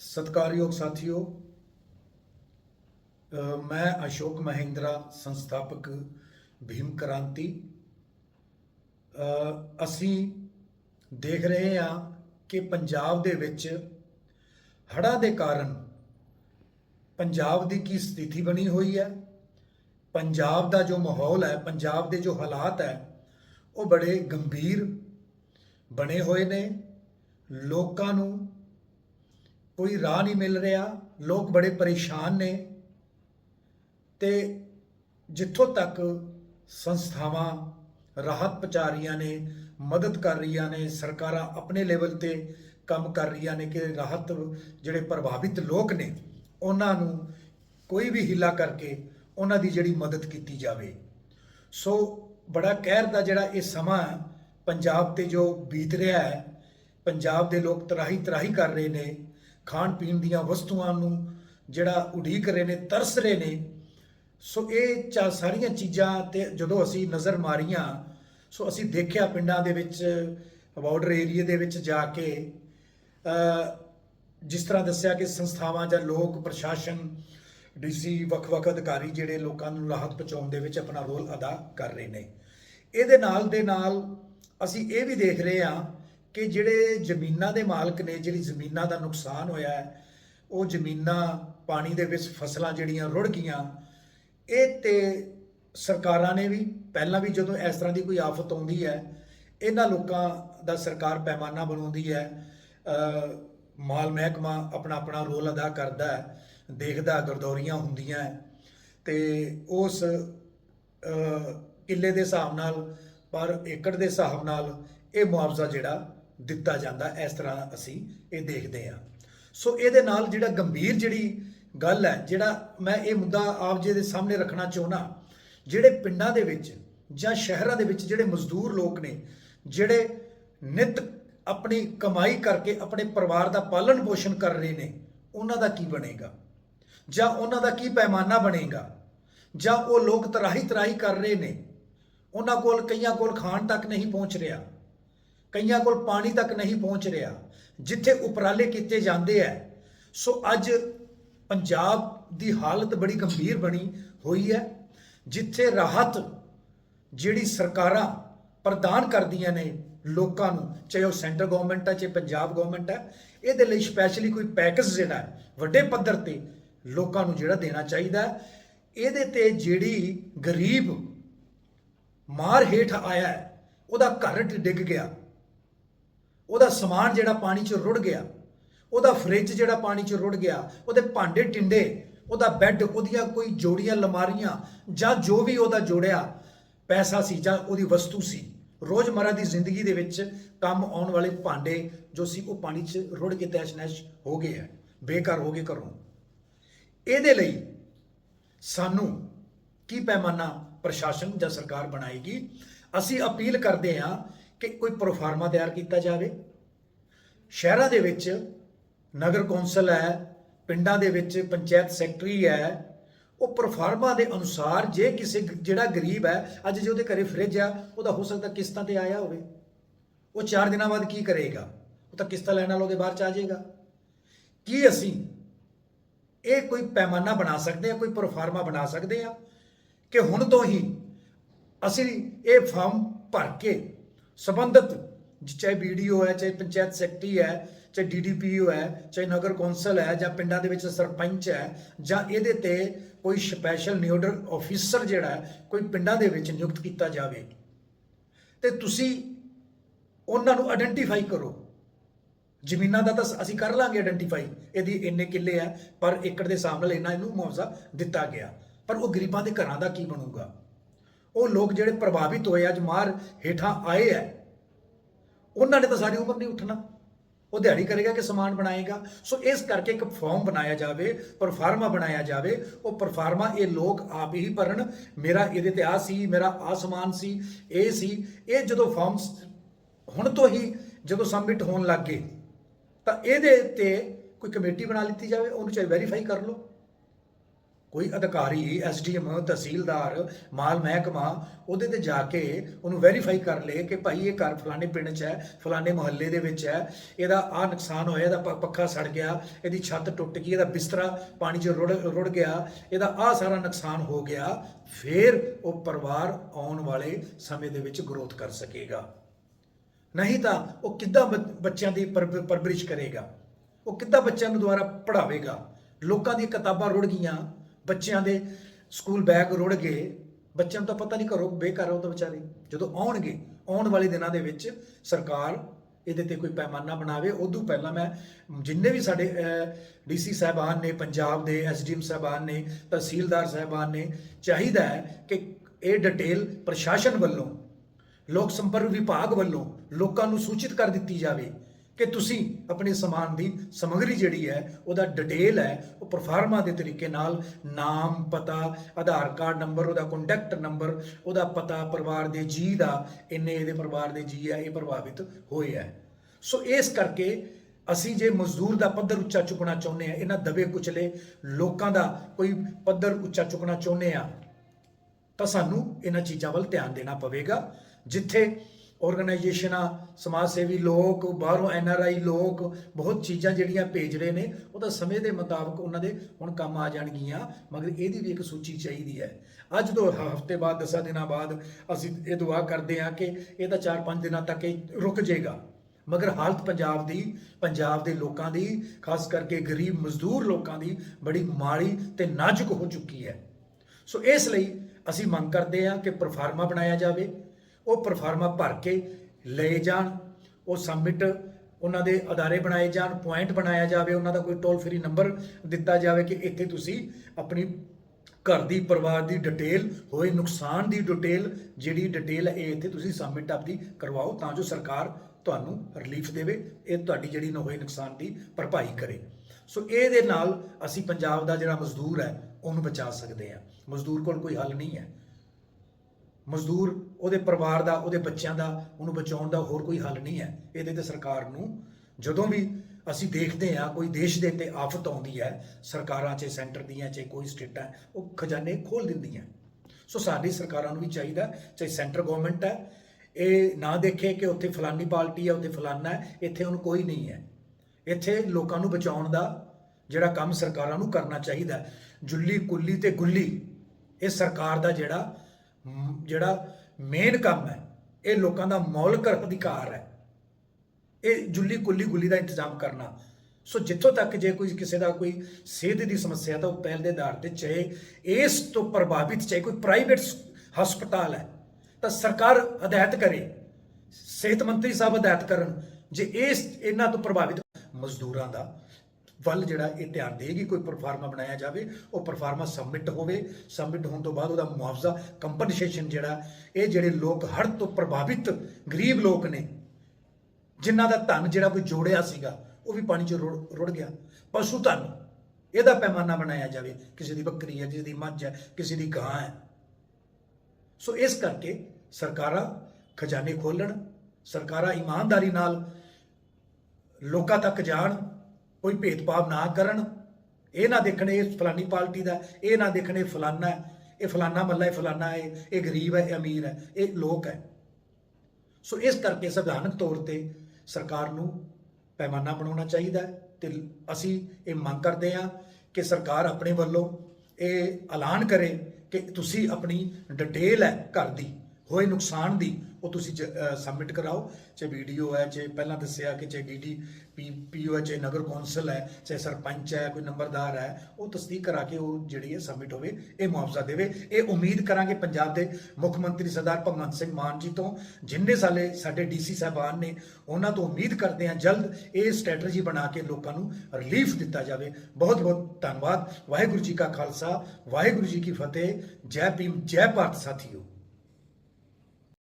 ਸਤਿਕਾਰਯੋਗ ਸਾਥੀਓ ਮੈਂ ਅਸ਼ੋਕ ਮਹਿੰਦਰਾ, ਸੰਸਥਾਪਕ ਭੀਮ ਕ੍ਰਾਂਤੀ। ਅਸੀਂ ਦੇਖ ਰਹੇ ਹਾਂ ਕਿ ਪੰਜਾਬ ਦੇ ਵਿੱਚ ਹੜ੍ਹਾਂ ਦੇ ਕਾਰਨ ਪੰਜਾਬ ਦੀ ਕੀ ਸਥਿਤੀ ਬਣੀ ਹੋਈ ਹੈ। ਪੰਜਾਬ ਦਾ ਜੋ ਮਾਹੌਲ ਹੈ, ਪੰਜਾਬ ਦੇ ਜੋ ਹਾਲਾਤ ਹੈ, ਉਹ ਬੜੇ ਗੰਭੀਰ ਬਣੇ ਹੋਏ ਨੇ। ਲੋਕਾਂ ਨੂੰ ਕੋਈ ਰਾਹ ਨਹੀਂ ਮਿਲ ਰਿਹਾ, ਲੋਕ ਬੜੇ ਪਰੇਸ਼ਾਨ ਨੇ ਤੇ ਜਿੱਥੋਂ ਤੱਕ ਸੰਸਥਾਵਾਂ ਰਾਹਤ ਪਹੁੰਚਾ ਰਹੀਆਂ ਨੇ, ਮਦਦ ਕਰ ਰਹੀਆਂ ਨੇ, ਸਰਕਾਰਾਂ ਆਪਣੇ ਲੈਵਲ ਤੇ ਕੰਮ ਕਰ ਰਹੀਆਂ ਨੇ ਕਿ ਰਾਹਤ ਜਿਹੜੇ ਪ੍ਰਭਾਵਿਤ ਲੋਕ ਨੇ, ਉਹਨਾਂ ਨੂੰ ਕੋਈ ਵੀ ਹਿੱਲਾ ਕਰਕੇ ਉਹਨਾਂ ਦੀ ਜਿਹੜੀ ਮਦਦ ਕੀਤੀ ਜਾਵੇ। ਸੋ ਬੜਾ ਕਹਿਰ ਦਾ ਜਿਹੜਾ ਇਹ ਸਮਾਂ ਪੰਜਾਬ ਤੇ ਜੋ ਬੀਤ ਰਿਹਾ ਹੈ, ਪੰਜਾਬ ਦੇ ਲੋਕ ਤਰਾਹੀ ਤਰਾਹੀ ਕਰ ਰਹੇ ਨੇ, ਖਾਣ ਪੀਣ ਦੀਆਂ ਵਸਤੂਆਂ ਨੂੰ ਜਿਹੜਾ ਉਡੀਕ ਰਹੇ ਨੇ, ਤਰਸ ਰਹੇ ਨੇ। ਸੋ ਇਹ ਚਾ ਸਾਰੀਆਂ ਚੀਜ਼ਾਂ ਤੇ ਜਦੋਂ ਅਸੀਂ ਨਜ਼ਰ ਮਾਰੀਆਂ, ਸੋ ਅਸੀਂ ਦੇਖਿਆ ਪਿੰਡਾਂ ਦੇ ਵਿੱਚ ਬਾਰਡਰ ਏਰੀਆ ਦੇ ਵਿੱਚ ਜਾ ਕੇ ਜਿਸ ਤਰ੍ਹਾਂ ਦੱਸਿਆ ਕਿ ਸੰਸਥਾਵਾਂ ਜਾਂ ਲੋਕ ਪ੍ਰਸ਼ਾਸਨ ਡੀਸੀ ਵੱਖ-ਵੱਖ ਅਧਿਕਾਰੀ ਜਿਹੜੇ ਲੋਕਾਂ ਨੂੰ ਰਾਹਤ ਪਹੁੰਚਾਉਣ ਦੇ ਵਿੱਚ ਆਪਣਾ ਰੋਲ ਅਦਾ ਕਰ ਰਹੇ ਨੇ। ਇਹਦੇ ਨਾਲ ਦੇ ਨਾਲ ਅਸੀਂ ਇਹ ਵੀ ਦੇਖ ਰਹੇ ਹਾਂ ਕਿ ਜਿਹੜੇ ਜ਼ਮੀਨਾਂ ਦੇ ਮਾਲਕ ਨੇ, ਜਿਹੜੀ ਜ਼ਮੀਨਾਂ ਦਾ ਨੁਕਸਾਨ ਹੋਇਆ ਹੈ, ਉਹ ਜ਼ਮੀਨਾਂ ਪਾਣੀ ਦੇ ਵਿੱਚ ਫਸਲਾਂ ਜਿਹੜੀਆਂ ਰੁੜ ਗਈਆਂ, ਇਹ ਤੇ ਸਰਕਾਰਾਂ ਨੇ ਵੀ, ਪਹਿਲਾਂ ਵੀ ਜਦੋਂ ਇਸ ਤਰ੍ਹਾਂ ਦੀ ਕੋਈ ਆਫਤ ਆਉਂਦੀ ਹੈ, ਇਹਨਾਂ ਲੋਕਾਂ ਦਾ ਸਰਕਾਰ ਪੈਮਾਨਾ ਬਣਾਉਂਦੀ ਹੈ ਮਾਲ ਮਹਿਕਮਾ ਆਪਣਾ ਆਪਣਾ ਰੋਲ ਅਦਾ ਕਰਦਾ ਹੈ। ਦੇਖਦਾ ਗਰਦੌਰੀਆਂ ਹੁੰਦੀਆਂ ਹੈ। ਤੇ ਉਸ ਕਿੱਲੇ ਦੇ ਹਿਸਾਬ ਨਾਲ ਪਰ ਏਕੜ ਦੇ ਹਿਸਾਬ ਨਾਲ ਇਹ ਮੁਆਵਜ਼ਾ ਜਿਹੜਾ ਦਿੱਤਾ ਜਾਂਦਾ, ਇਸ ਤਰ੍ਹਾਂ ਅਸੀਂ ਇਹ ਦੇਖਦੇ ਹਾਂ। ਸੋ ਇਹਦੇ ਨਾਲ ਜਿਹੜਾ ਗੰਭੀਰ ਜਿਹੜੀ ਗੱਲ ਹੈ, ਜਿਹੜਾ ਮੈਂ ਇਹ ਮੁੱਦਾ ਆਪ ਜੀ ਦੇ ਸਾਹਮਣੇ ਰੱਖਣਾ ਚਾਹੁੰਦਾ, ਜਿਹੜੇ ਪਿੰਡਾਂ ਦੇ ਵਿੱਚ ਜਾਂ ਸ਼ਹਿਰਾਂ ਦੇ ਵਿੱਚ ਜਿਹੜੇ ਮਜ਼ਦੂਰ ਲੋਕ ਨੇ, ਜਿਹੜੇ ਨਿਤ ਆਪਣੀ ਕਮਾਈ ਕਰਕੇ ਆਪਣੇ ਪਰਿਵਾਰ ਦਾ ਪਾਲਣ ਪੋਸ਼ਣ ਕਰ ਰਹੇ ਨੇ, ਉਹਨਾਂ ਦਾ ਕੀ ਬਣੇਗਾ? ਜਾਂ ਉਹਨਾਂ ਦਾ ਕੀ ਪੈਮਾਨਾ ਬਣੇਗਾ? ਜਾਂ ਉਹ ਲੋਕ ਤਰਾਹੀ ਤਰਾਹੀ ਕਰ ਰਹੇ ਨੇ? ਉਹਨਾਂ ਕੋਲ ਕਈਆਂ ਕੋਲ ਖਾਣ ਤੱਕ ਨਹੀਂ ਪਹੁੰਚ ਰਿਹਾ। ਕਈਆਂ ਕੋਲ ਪਾਣੀ ਤੱਕ ਨਹੀਂ ਪਹੁੰਚ ਰਿਹਾ। ਜਿੱਥੇ ਉਪਰਾਲੇ ਕੀਤੇ ਜਾਂਦੇ ਐ। ਸੋ ਅੱਜ ਪੰਜਾਬ ਦੀ ਹਾਲਤ ਬੜੀ ਗੰਭੀਰ ਬਣੀ ਹੋਈ ਹੈ ਜਿੱਥੇ ਰਾਹਤ ਜਿਹੜੀ ਸਰਕਾਰਾਂ ਪ੍ਰਦਾਨ ਕਰਦੀਆਂ ਨੇ ਲੋਕਾਂ ਨੂੰ, ਚਾਹੇ ਉਹ ਸੈਂਟਰ ਗਵਰਨਮੈਂਟ ਹੈ ਚਾਹੇ ਪੰਜਾਬ ਗਵਰਨਮੈਂਟ ਹੈ ਇਹਦੇ ਲਈ ਸਪੈਸ਼ਲੀ ਕੋਈ ਪੈਕੇਜ ਜਿਹੜਾ ਵੱਡੇ ਪੱਧਰ ਤੇ ਲੋਕਾਂ ਨੂੰ ਜਿਹੜਾ ਦੇਣਾ ਚਾਹੀਦਾ ਇਹਦੇ ਤੇ ਜਿਹੜੀ ਗਰੀਬ ਮਾਰ ਹੇਠ ਆਇਆ ਉਹਦਾ ਘਰ ਡਿੱਗ ਗਿਆ। ਉਹਦਾ ਸਮਾਨ ਜਿਹੜਾ ਪਾਣੀ 'ਚ ਰੁੜ ਗਿਆ, ਉਹਦਾ ਫ੍ਰਿਜ ਜਿਹੜਾ ਪਾਣੀ 'ਚ ਰੁੜ ਗਿਆ, ਉਹਦੇ ਭਾਂਡੇ ਟਿੰਡੇ, ਉਹਦਾ ਬੈੱਡ, ਉਹਦੀਆਂ ਕੋਈ ਜੋੜੀਆਂ ਲਮਾਰੀਆਂ ਜਾਂ ਜੋ ਵੀ ਉਹਦਾ ਜੋੜਿਆ, ਪੈਸਾ ਸੀ ਜਾਂ ਉਹਦੀ ਵਸਤੂ ਸੀ ਰੋਜ਼ਮਰਾ ਦੀ ਜ਼ਿੰਦਗੀ ਦੇ ਵਿੱਚ ਕੰਮ ਆਉਣ ਵਾਲੇ ਭਾਂਡੇ ਜੋ ਸੀ ਉਹ ਪਾਣੀ 'ਚ ਰੁੜ ਕੇ ਤੈਸ਼-ਨੈਸ਼ ਹੋ ਗਏ ਹੈ ਬੇਕਾਰ ਹੋ ਗਏ ਘਰੋਂ। ਇਹਦੇ ਲਈ ਸਾਨੂੰ ਕੀ ਪੈਮਾਨਾ ਪ੍ਰਸ਼ਾਸਨ ਜਾਂ ਸਰਕਾਰ ਬਣਾਏਗੀ? ਅਸੀਂ ਅਪੀਲ ਕਰਦੇ ਹਾਂ ਕਿ ਕੋਈ ਪ੍ਰੋਫਾਰਮਾ ਤਿਆਰ ਕੀਤਾ ਜਾਵੇ। ਸ਼ਹਿਰਾਂ ਦੇ ਵਿੱਚ ਨਗਰ ਕੌਂਸਲ ਹੈ, ਪਿੰਡਾਂ ਦੇ ਵਿੱਚ ਪੰਚਾਇਤ ਸੈਕਟਰੀ ਹੈ, ਉਹ ਪ੍ਰੋਫਾਰਮਾ ਦੇ ਅਨੁਸਾਰ ਜੇ ਕਿਸੇ ਜਿਹੜਾ ਗਰੀਬ ਹੈ, ਅੱਜ ਜੇ ਉਹਦੇ ਘਰੇ ਫ੍ਰਿਜ ਆ, ਉਹਦਾ ਹੋ ਸਕਦਾ ਕਿਸ਼ਤਾਂ ਤੇ ਆਇਆ ਹੋਵੇ। ਉਹ 4 ਦਿਨਾਂ ਬਾਅਦ ਕੀ ਕਰੇਗਾ? ਉਹ ਤਾਂ ਕਿਸ਼ਤਾਂ ਲੈਣ ਨਾਲ ਉਹਦੇ ਬਾਹਰ ਚ ਆ ਜਾਏਗਾ। ਕੀ ਅਸੀਂ ਇਹ ਕੋਈ ਪੈਮਾਨਾ ਬਣਾ ਸਕਦੇ ਆ, ਕੋਈ ਪ੍ਰੋਫਾਰਮਾ ਬਣਾ ਸਕਦੇ ਆ ਕਿ ਹੁਣ ਤੋਂ ਹੀ ਅਸੀਂ ਇਹ ਫਾਰਮ ਭਰ ਕੇ ਸੰਬੰਧਿਤ ਚਾਹੇ ਵੀਡੀਓ ਹੈ, ਚਾਹੇ ਪੰਚਾਇਤ ਸੈਕਟਰੀ ਹੈ, ਚਾਹੇ ਡੀਡੀਪੀਓ ਹੈ, ਚਾਹੇ ਨਗਰ ਕੌਂਸਲ ਹੈ ਜਾਂ ਪਿੰਡਾਂ ਦੇ ਵਿੱਚ ਸਰਪੰਚ ਹੈ ਜਾਂ ਇਹਦੇ ਤੇ ਕੋਈ ਸਪੈਸ਼ਲ ਨਿਊਡਲ ਆਫੀਸਰ ਜਿਹੜਾ ਕੋਈ ਪਿੰਡਾਂ ਦੇ ਵਿੱਚ ਨਿਯੁਕਤ ਕੀਤਾ ਜਾਵੇ। ਤੇ ਤੁਸੀਂ ਉਹਨਾਂ ਨੂੰ ਆਇਡੈਂਟੀਫਾਈ ਕਰੋ। ਜ਼ਮੀਨਾਂ ਦਾ ਤਾਂ ਅਸੀਂ ਕਰ ਲਾਂਗੇ ਆਇਡੈਂਟੀਫਾਈ ਇਹਦੀ ਇੰਨੇ ਕਿੱਲੇ ਆ, ਪਰ ਏਕੜ ਦੇ ਹਿਸਾਬ ਨਾਲ ਇਹਨਾਂ ਇਹਨੂੰ ਮੁਆਵਜ਼ਾ ਦਿੱਤਾ ਗਿਆ। ਪਰ ਉਹ ਗਰੀਬਾਂ ਦੇ ਘਰਾਂ ਦਾ ਕੀ ਬਣੂਗਾ? ਉਹ ਲੋਕ ਜਿਹੜੇ ਪ੍ਰਭਾਵਿਤ ਹੋਏ, ਅੱਜ ਮਾਰ ਹੇਠਾਂ ਆਏ ਆ, ਉਹਨਾਂ ਨੇ ਤਾਂ ਸਾਰੀ ਉਮਰ ਨਹੀਂ ਉੱਠਣਾ। ਉਹ ਦਿਹਾੜੀ ਕਰੇਗਾ ਕਿ ਸਮਾਨ ਬਣਾਏਗਾ? ਸੋ ਇਸ ਕਰਕੇ ਇੱਕ ਫਾਰਮ ਬਣਾਇਆ ਜਾਵੇ ਪਰਫਾਰਮਾ ਬਣਾਇਆ ਜਾਵੇ। ਉਹ ਪਰਫਾਰਮਾ ਇਹ ਲੋਕ ਆਪ ਹੀ ਭਰਨ, ਮੇਰਾ ਇਹਦੇ ਤੇ ਆ ਸੀ, ਮੇਰਾ ਆ ਸਮਾਨ ਸੀ, ਇਹ ਸੀ। ਇਹ ਜਦੋਂ ਫਾਰਮਸ ਹੁਣ ਤੋਂ ਹੀ ਜਦੋਂ ਸਬਮਿਟ ਹੋਣ ਲੱਗ ਗਏ ਤਾਂ ਇਹਦੇ ਤੇ ਕੋਈ ਕਮੇਟੀ ਬਣਾ ਲਿੱਤੀ ਜਾਵੇ, ਉਹਨੂੰ ਚਾਹੇ ਵੈਰੀਫਾਈ ਕਰ ਲਓ। ਕੋਈ ਅਧਿਕਾਰੀ ਐਸਡੀਐਮ ਤਹਿਸੀਲਦਾਰ, ਮਾਲ ਮਹਿਕਮਾ, ਉਹਦੇ ਤੇ ਜਾ ਕੇ ਉਹਨੂੰ ਵੈਰੀਫਾਈ ਕਰ ਲੇ ਕਿ ਭਾਈ ਇਹ ਘਰ ਫਲਾਣੇ ਪਿੰਡ 'ਚ ਹੈ, ਫਲਾਣੇ ਮੁਹੱਲੇ ਦੇ ਵਿੱਚ ਹੈ। ਇਹਦਾ ਆ ਨੁਕਸਾਨ ਹੋਇਆ, ਇਹਦਾ ਪੱਖਾ ਸੜ ਗਿਆ, ਇਹਦੀ ਛੱਤ ਟੁੱਟ ਗਈ, ਇਹਦਾ ਬਿਸਤਰਾ ਪਾਣੀ 'ਚ ਰੁੜ ਰੁੜ ਗਿਆ, ਇਹਦਾ ਆ ਸਾਰਾ ਨੁਕਸਾਨ ਹੋ ਗਿਆ। ਫਿਰ ਉਹ ਪਰਿਵਾਰ ਆਉਣ ਵਾਲੇ ਸਮੇਂ ਦੇ ਵਿੱਚ ਗਰੋਥ ਕਰ ਸਕੇਗਾ। ਨਹੀਂ ਤਾਂ ਉਹ ਕਿੱਦਾਂ ਬੱਚ- ਬੱਚਿਆਂ ਦੀ ਪਰਵ- ਪਰਵਰਿਸ਼ ਕਰੇਗਾ? ਉਹ ਕਿੱਦਾਂ ਬੱਚਿਆਂ ਨੂੰ ਦੁਆਰਾ ਪੜ੍ਹਾਵੇਗਾ? ਲੋਕਾਂ ਦੀਆਂ ਕਿਤਾਬਾਂ ਰੁੜ ਗਈਆਂ, ਬੱਚਿਆਂ ਦੇ ਸਕੂਲ ਬੈਗ ਰੁੜ ਗਏ, ਬੱਚਿਆਂ ਨੂੰ ਤਾਂ ਪਤਾ ਨਹੀਂ ਘਰੋਂ ਬੇਕਾਰ ਉਹ ਤਾਂ ਵਿਚਾਰੇ। ਜਦੋਂ ਆਉਣਗੇ, ਆਉਣ ਵਾਲੇ ਦਿਨਾਂ ਦੇ ਵਿੱਚ ਸਰਕਾਰ ਇਹਦੇ ਤੇ ਕੋਈ ਪੈਮਾਨਾ ਬਣਾਵੇ ਉਦੋਂ ਪਹਿਲਾਂ ਮੈਂ ਜਿੰਨੇ ਵੀ ਸਾਡੇ ਡੀਸੀ ਸਾਹਿਬਾਨ ਨੇ, ਪੰਜਾਬ ਦੇ ਐਸਡੀਐਮ ਸਾਹਿਬਾਨ ਨੇ, ਤਹਿਸੀਲਦਾਰ ਸਾਹਿਬਾਨ ਨੇ, ਚਾਹੀਦਾ ਹੈ ਕਿ ਇਹ ਡਿਟੇਲ ਪ੍ਰਸ਼ਾਸਨ ਵੱਲੋਂ ਲੋਕ ਸੰਪਰਕ ਵਿਭਾਗ ਵੱਲੋਂ ਲੋਕਾਂ ਨੂੰ ਸੂਚਿਤ ਕਰ ਦਿੱਤੀ ਜਾਵੇ ਕਿ ਤੁਸੀਂ ਆਪਣੇ ਸਮਾਨ ਦੀ ਸਮੱਗਰੀ ਜਿਹੜੀ ਹੈ, ਉਹਦਾ ਡਿਟੇਲ ਹੈ, ਉਹ ਪਰਫਾਰਮਾ ਦੇ ਤਰੀਕੇ ਨਾਲ, ਨਾਮ ਪਤਾ, ਆਧਾਰ ਕਾਰਡ ਨੰਬਰ ਉਹਦਾ ਕੰਟੈਕਟ ਨੰਬਰ ਉਹਦਾ ਪਤਾ ਪਰਿਵਾਰ ਦੇ ਜੀ ਦਾ, ਇੰਨੇ ਇਹਦੇ ਪਰਿਵਾਰ ਦੇ ਜੀ ਹੈ ਇਹ ਪ੍ਰਭਾਵਿਤ ਹੋਏ ਹੈ ਸੋ ਇਸ ਕਰਕੇ ਅਸੀਂ ਜੇ ਮਜ਼ਦੂਰ ਦਾ ਪੱਧਰ ਉੱਚਾ ਚੁੱਕਣਾ ਚਾਹੁੰਦੇ ਆ ਇਹਨਾਂ ਦਬੇ ਕੁਚਲੇ ਲੋਕਾਂ ਦਾ ਕੋਈ ਪੱਧਰ ਉੱਚਾ ਚੁੱਕਣਾ ਚਾਹੁੰਦੇ ਆ ਤਾਂ ਸਾਨੂੰ ਇਹਨਾਂ ਚੀਜ਼ਾਂ ਵੱਲ ਧਿਆਨ ਦੇਣਾ ਪਵੇਗਾ। ਜਿੱਥੇ ਆਰਗੇਨਾਈਜੇਸ਼ਨਾਂ ਸਮਾਜ ਸੇਵੀ ਲੋਕ, ਬਾਹਰੋਂ ਐਨ ਆਰ ਆਈ ਲੋਕ, ਬਹੁਤ ਚੀਜ਼ਾਂ ਜਿਹੜੀਆਂ ਭੇਜ ਰਹੇ ਨੇ, ਉਹਦਾ ਸਮੇਂ ਦੇ ਮੁਤਾਬਕ ਉਹਨਾਂ ਦੇ ਹੁਣ ਕੰਮ ਆ ਜਾਣਗੀਆਂ, ਮਗਰ ਇਹਦੀ ਵੀ ਇੱਕ ਸੂਚੀ ਚਾਹੀਦੀ ਹੈ। ਅੱਜ ਤੋਂ ਹਫ਼ਤੇ ਬਾਅਦ 10 ਦਿਨਾਂ ਬਾਅਦ ਅਸੀਂ ਇਹ ਦੁਆ ਕਰਦੇ ਹਾਂ ਕਿ ਇਹ ਤਾਂ 4-5 ਦਿਨਾਂ ਤੱਕ ਇਹ ਰੁਕ ਜਾਏਗਾ। ਮਗਰ ਹਾਲਤ ਪੰਜਾਬ ਦੀ, ਪੰਜਾਬ ਦੇ ਲੋਕਾਂ ਦੀ, ਖਾਸ ਕਰਕੇ ਗਰੀਬ ਮਜ਼ਦੂਰ ਲੋਕਾਂ ਦੀ ਬੜੀ ਮਾੜੀ ਤੇ ਨਾਜ਼ੁਕ ਹੋ ਚੁੱਕੀ ਹੈ। ਸੋ ਇਸ ਲਈ ਅਸੀਂ ਮੰਗ ਕਰਦੇ ਹਾਂ ਕਿ ਪਰਫਾਰਮਾ ਬਣਾਇਆ ਜਾਵੇ ਉਹ ਪਰਫਾਰਮਾ ਭਰ ਕੇ ਲਏ ਜਾਣ, ਉਹ ਸਬਮਿਟ ਉਹਨਾਂ ਦੇ ਅਦਾਰੇ ਬਣਾਏ ਜਾਣ ਪੁਆਇੰਟ ਬਣਾਇਆ ਜਾਵੇ, ਉਹਨਾਂ ਦਾ ਕੋਈ ਟੋਲ ਫ੍ਰੀ ਨੰਬਰ ਦਿੱਤਾ ਜਾਵੇ ਕਿ ਇੱਥੇ ਤੁਸੀਂ ਆਪਣੀ ਘਰ ਦੀ ਪਰਿਵਾਰ ਦੀ ਡਿਟੇਲ ਹੋਏ ਨੁਕਸਾਨ ਦੀ ਡਿਟੇਲ ਜਿਹੜੀ ਡਿਟੇਲ ਹੈ, ਇਹ ਇੱਥੇ ਤੁਸੀਂ ਸਬਮਿਟ ਆਪਦੀ ਕਰਵਾਓ ਤਾਂ ਜੋ ਸਰਕਾਰ ਤੁਹਾਨੂੰ ਰਿਲੀਫ ਦੇਵੇ, ਇਹ ਤੁਹਾਡੀ ਜਿਹੜੀ ਨਾ ਹੋਏ ਨੁਕਸਾਨ ਦੀ ਭਰਪਾਈ ਕਰੇ। ਸੋ ਇਹਦੇ ਨਾਲ ਅਸੀਂ ਪੰਜਾਬ ਦਾ ਜਿਹੜਾ ਮਜ਼ਦੂਰ ਹੈ, ਉਹਨੂੰ ਬਚਾ ਸਕਦੇ ਹਾਂ। ਮਜ਼ਦੂਰ ਕੋਲ ਕੋਈ ਹੱਲ ਨਹੀਂ ਹੈ। ਮਜ਼ਦੂਰ ਉਹਦੇ ਪਰਿਵਾਰ ਦਾ, ਉਹਦੇ ਬੱਚਿਆਂ ਦਾ, ਉਹਨੂੰ ਬਚਾਉਣ ਦਾ ਹੋਰ ਕੋਈ ਹੱਲ ਨਹੀਂ ਹੈ। ਇਹਦੇ ਤੇ ਸਰਕਾਰ ਨੂੰ ਜਦੋਂ ਵੀ ਅਸੀਂ ਦੇਖਦੇ ਹਾਂ, ਕੋਈ ਦੇਸ਼ ਦੇ ਤੇ ਆਫਤ ਆਉਂਦੀ ਹੈ, ਸਰਕਾਰਾਂ 'ਚ ਸੈਂਟਰ ਦੀਆਂ 'ਚ ਕੋਈ ਸਟੇਟਾਂ, ਉਹ ਖਜ਼ਾਨੇ ਖੋਲ ਦਿੰਦੀਆਂ ਸੋ ਸਾਡੀ ਸਰਕਾਰਾਂ ਨੂੰ ਵੀ ਚਾਹੀਦਾ, ਚਾਹੇ ਸੈਂਟਰ ਗਵਰਨਮੈਂਟ ਹੈ, ਇਹ ਨਾ ਦੇਖੇ ਕਿ ਉੱਥੇ ਫਲਾਨੀ ਪਾਰਟੀ ਹੈ, ਉੱਥੇ ਫਲਾਨਾ ਹੈ, ਇੱਥੇ ਹੁਣ ਕੋਈ ਨਹੀਂ ਹੈ। ਇੱਥੇ ਲੋਕਾਂ ਨੂੰ ਬਚਾਉਣ ਦਾ ਜਿਹੜਾ ਕੰਮ ਸਰਕਾਰਾਂ ਨੂੰ ਕਰਨਾ ਚਾਹੀਦਾ ਜੁੱਲੀ ਕੁੱਲੀ ਤੇ ਗੁੱਲੀ, ਇਹ ਸਰਕਾਰ ਦਾ ਜਿਹੜਾ ਜਿਹੜਾ ਮੇਨ ਕੰਮ ਹੈ, ਇਹ ਲੋਕਾਂ ਦਾ ਮੌਲਿਕ ਅਧਿਕਾਰ ਹੈ। ਇਹ ਜੁੱਲੀ ਕੁੱਲੀ ਗੁੱਲੀ ਦਾ ਇੰਤਜ਼ਾਮ ਕਰਨਾ। ਸੋ ਜਿੱਥੋਂ ਤੱਕ ਜੇ ਕੋਈ ਕਿਸੇ ਦਾ ਕੋਈ ਸਿਹਤ ਦੀ ਸਮੱਸਿਆ ਤਾਂ ਉਹ ਪਹਿਲ ਦੇ ਆਧਾਰ ਤੇ ਚਾਹੇ ਇਸ ਤੋਂ ਪ੍ਰਭਾਵਿਤ ਚਾਹੇ ਕੋਈ ਪ੍ਰਾਈਵੇਟ ਹਸਪਤਾਲ ਹੈ, ਤਾਂ ਸਰਕਾਰ ਹਦਾਇਤ ਕਰੇ, ਸਿਹਤ ਮੰਤਰੀ ਸਾਹਿਬ ਹਦਾਇਤ ਕਰਨ, ਜੇ ਇਸ ਇਹਨਾਂ ਤੋਂ ਪ੍ਰਭਾਵਿਤ ਮਜ਼ਦੂਰਾਂ ਦਾ ਵੱਲ ਜਿਹੜਾ ਇਹ ਧਿਆਨ ਦੇਗੀ ਕੋਈ ਪਰਫਾਰਮਾ ਬਣਾਇਆ ਜਾਵੇ, ਉਹ ਪਰਫਾਰਮਾ ਸਬਮਿਟ ਹੋਵੇ ਸਬਮਿਟ ਹੋਣ ਤੋਂ ਬਾਅਦ ਉਹਦਾ ਮੁਆਵਜ਼ਾ ਕੰਪਨਸੇਸ਼ਨ ਜਿਹੜਾ, ਇਹ ਜਿਹੜੇ ਲੋਕ ਹੜ੍ਹ ਤੋਂ ਪ੍ਰਭਾਵਿਤ ਗਰੀਬ ਲੋਕ ਨੇ, ਜਿਨ੍ਹਾਂ ਦਾ ਧਨ ਜਿਹੜਾ ਕੋਈ ਜੋੜਿਆ ਸੀਗਾ, ਉਹ ਵੀ ਪਾਣੀ 'ਚ ਰੁੜ ਰੁੜ ਗਿਆ। ਪਸ਼ੂ ਧਨ, ਇਹਦਾ ਪੈਮਾਨਾ ਬਣਾਇਆ ਜਾਵੇ। ਕਿਸੇ ਦੀ ਬੱਕਰੀ ਹੈ, ਕਿਸੇ ਦੀ ਮੱਝ ਹੈ, ਕਿਸੇ ਦੀ ਗਾਂ ਹੈ। ਸੋ ਇਸ ਕਰਕੇ ਸਰਕਾਰਾਂ ਖਜ਼ਾਨੇ ਖੋਲਣ, ਸਰਕਾਰਾਂ ਇਮਾਨਦਾਰੀ ਨਾਲ ਲੋਕਾਂ ਤੱਕ ਜਾਣ ਕੋਈ ਭੇਦਭਾਵ ਨਾ ਕਰਨ। ਇਹ ਨਾ ਦੇਖਣ ਇਹ ਫਲਾਨੀ ਪਾਰਟੀ ਦਾ, ਇਹ ਨਾ ਦੇਖਣ ਇਹ ਫਲਾਨਾ ਇਹ ਫਲਾਨਾ ਮੱਲਾ, ਇਹ ਫਲਾਨਾ ਹੈ, ਇਹ ਗਰੀਬ ਹੈ, ਇਹ ਅਮੀਰ ਹੈ, ਇਹ ਲੋਕ ਹੈ। ਸੋ ਇਸ ਕਰਕੇ ਸੰਵਿਧਾਨਕ ਤੌਰ ਤੇ ਸਰਕਾਰ ਨੂੰ ਪੈਮਾਨਾ ਬਣਾਉਣਾ ਚਾਹੀਦਾ ਹੈ ਤੇ ਅਸੀਂ ਇਹ ਮੰਗ ਕਰਦੇ ਹਾਂ ਕਿ ਸਰਕਾਰ ਆਪਣੇ ਵੱਲੋਂ ਇਹ ਐਲਾਨ ਕਰੇ ਕਿ ਤੁਸੀਂ ਆਪਣੀ ਡਿਟੇਲ ਹੈ ਘਰ ਦੀ। ਹੋਏ ਨੁਕਸਾਨ ਦੀ, ਉਹ ਤੁਸੀਂ ਸਬਮਿਟ ਕਰਾਓ, ਚਾਹੇ ਵੀਡੀਓ ਹੈ, ਚਾਹੇ ਪਹਿਲਾਂ ਦੱਸਿਆ ਕਿ ਚਾਹੇ ਡੀਡੀ ਪੀਓ ਹੈ, ਚਾਹੇ ਨਗਰ ਕੌਂਸਲ ਹੈ, ਚਾਹੇ ਸਰਪੰਚ ਹੈ, ਕੋਈ ਨੰਬਰਦਾਰ ਹੈ, ਉਹ ਤਸਦੀਕ ਕਰਾ ਕੇ ਉਹ ਜਿਹੜੀ ਹੈ ਸਬਮਿਟ ਹੋਵੇ, ਇਹ ਮੁਆਵਜ਼ਾ ਦੇਵੇ। ਇਹ ਉਮੀਦ ਕਰਾਂਗੇ ਪੰਜਾਬ ਦੇ ਮੁੱਖ ਮੰਤਰੀ ਸਰਦਾਰ ਭਗਵੰਤ ਸਿੰਘ ਮਾਨ ਜੀ ਤੋਂ, ਜਿੰਨੇ ਸਾਲੇ ਸਾਡੇ ਡੀਸੀ ਸਾਹਿਬਾਨ ਨੇ, ਉਹਨਾਂ ਤੋਂ ਉਮੀਦ ਕਰਦੇ ਹਾਂ ਜਲਦ ਇਹ ਸਟ੍ਰੈਟਜੀ ਬਣਾ ਕੇ ਲੋਕਾਂ ਨੂੰ ਰਿਲੀਫ ਦਿੱਤਾ ਜਾਵੇ। ਬਹੁਤ ਬਹੁਤ ਧੰਨਵਾਦ। ਵਾਹਿਗੁਰੂ ਜੀ ਕਾ ਖਾਲਸਾ, ਵਾਹਿਗੁਰੂ ਜੀ ਕੀ ਫਤਿਹ। ਜੈ ਭੀਮ, ਜੈ ਭਾਰਤ ਸਾਥੀਓ।